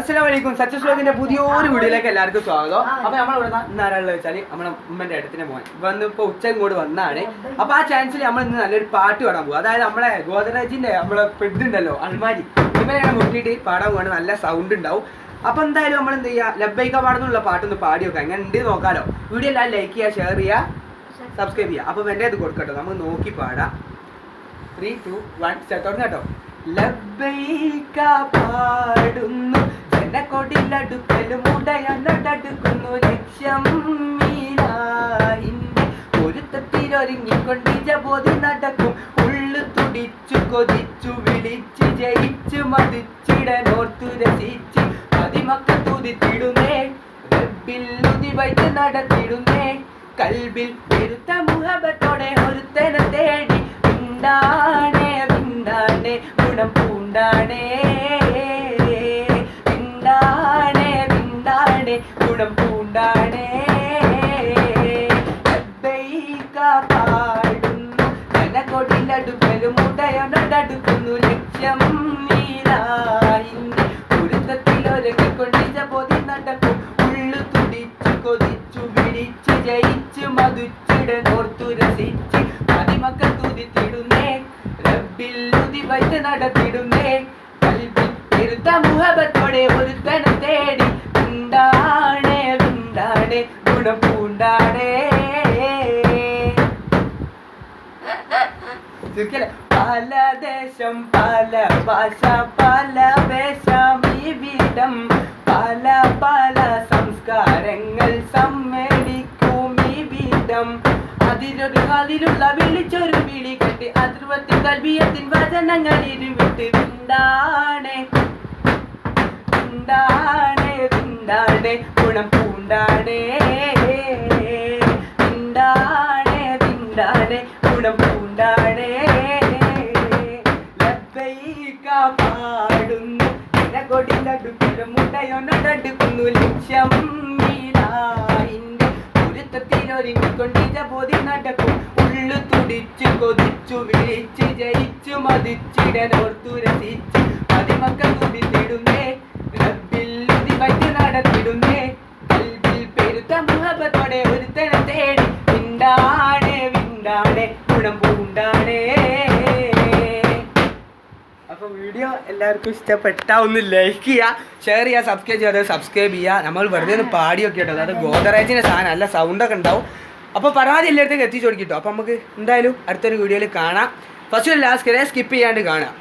അസ്സലാമലൈക്കും. സക്സസ് വ്ലോഗിന്റെ പുതിയൊരു വീഡിയോയിലേക്ക് എല്ലാവർക്കും സ്വാഗതം. അപ്പൊ നമ്മൾ ഇവിടെ ആരാളുള്ളത് വെച്ചാൽ നമ്മുടെ ഉമ്മന്റെ അടുത്തിന് പോകാൻ വന്ന് ഇപ്പൊ ഉച്ച ഇങ്ങോട്ട് വന്നാണ്. അപ്പൊ ആ ചാൻസിൽ നമ്മൾ ഇന്ന് നല്ലൊരു പാട്ട് പാടാൻ പോകും അതായത് നമ്മളെ ഗോദരാജിന്റെ നമ്മളെ പെഡ് ഉണ്ടല്ലോ അൽമാരി. ഇവരെയാണ് മുട്ടിയിട്ട് പാടാൻ പോകണം നല്ല സൗണ്ട് ഉണ്ടാവും. അപ്പൊ എന്തായാലും നമ്മൾ എന്ത് ചെയ്യാ? ലബൈക്ക പാടുന്നുള്ള പാട്ടൊന്ന് പാടി വെക്കാം എങ്ങനെ ഉണ്ട് നോക്കാലോ. വീഡിയോ എല്ലാം ലൈക്ക് ചെയ്യാ ഷെയർ ചെയ്യാ സബ്സ്ക്രൈബ് ചെയ്യുക അപ്പൊ എന്റെ ഇത് കൊടുക്കട്ടോ. നമുക്ക് നോക്കി പാടാം. ത്രീ ടു വൺ സെറ്റ് കേട്ടോ. ലബൈക്ക പാടുന്നു. ജനക്കൊടിലടുക്കലും ഉടയനടുക്കുന്നു ലക്ഷ്യം ഒരുത്തത്തിലൊരുങ്ങിക്കൊണ്ടിജ ബോധി നടക്കും. ഉള്ളു തുടിച്ചു കൊതിച്ചു വിളിച്ചു ജയിച്ചു മതിച്ചിടനോർത്തു രസിച്ച് മതിമക്ക തുതിത്തിടുന്നേ. റബ്ബിൽ വൈദ്യ നടത്തിടുന്നേ. കൽബിൽ പെരുത്ത മുഹബത്തോടെ ഒരുത്തനെ തേടി. പിണ്ടാണേ പിണ്ടാണേ ഗുണം പിണ്ടാണേ. ഗുണം പൂണ്ടാണേ പാടുന്നു ജനകൊടിലടുക്കലും ഉടയനടുക്കുന്നു ലക്ഷ്യം നീരായിന്റെ ഒരുത്തത്തിലൊരുക്കൊണ്ടിച്ച പൊതി നടക്കും. ഉള്ളു തുടിച്ചു കൊതിച്ചു വിളിച്ചു ജയിച്ചു മധുച്ചിടനോർത്തു രസിച്ച് മതിമക്കൾ തുതിത്തിടുന്നേ. റബ്ബിൽ വച്ച് നടത്തിടുന്നേ. കൽബിൽ പെരുത്ത മുഹബത്തോടെ ഒരുത്തനം തേടി ചുരുക്കല്ലേ? പല ദേശം പല ഭാഷ പല വേഷം ഇവിടം പല പല സംസ്കാരങ്ങൾ സമ്മേളിക്കും ഇവിടം അതിലൊരു കാലിലുള്ള വിളിച്ചൊരു വിളി കെട്ടി അതിർവത്തിൻ കൽവിയത്തിൻ വചനങ്ങൾ ഇരുവിട്ട് വിണ്ടാണേ വിണ്ടാണേ വിണ്ടാണേ ഗുണം പൂണ്ടാണേ വിണ്ടാണേ ഗുണം ലബ്ബൈക പാടുന്നു. കൊടിലടുക്കലും മുടയൊന്നടുക്കുന്നു ലക്ഷ്യം ഒരുത്തത്തിനൊരുങ്ങിക്കൊണ്ടിജ ബോധി നടക്കും. ഉള്ളു തുടിച്ചു കൊതിച്ചു വിളിച്ചു ജയിച്ചു മതിച്ചിടനോർത്തു രസിച്ച്. മതിമക്കൾ തുതിത്തിടുന്നേ അപ്പൊ വീഡിയോ എല്ലാവർക്കും ഇഷ്ടപ്പെട്ടാ ഒന്ന് ലൈക്ക് ചെയ്യുക ഷെയർ ചെയ്യുക സബ്സ്ക്രൈബ് ചെയ്യാതെ സബ്സ്ക്രൈബ് ചെയ്യുക നമ്മൾ വെറുതെ ഒന്ന് പാടിയൊക്കെ കേട്ടോ. അതായത് ഗോദറേജിന്റെ സാധനം നല്ല സൗണ്ടൊക്കെ ഉണ്ടാവും. അപ്പോൾ പരാതി എല്ലായിടത്തേക്ക് എത്തിച്ചു കൊടുക്കിട്ടോ അപ്പോൾ നമുക്ക് എന്തായാലും അടുത്തൊരു വീഡിയോയിൽ കാണാം. ഫസ്റ്റ് ലാസ്റ്റ് സ്കിപ്പ് ചെയ്യാണ്ട് കാണാം.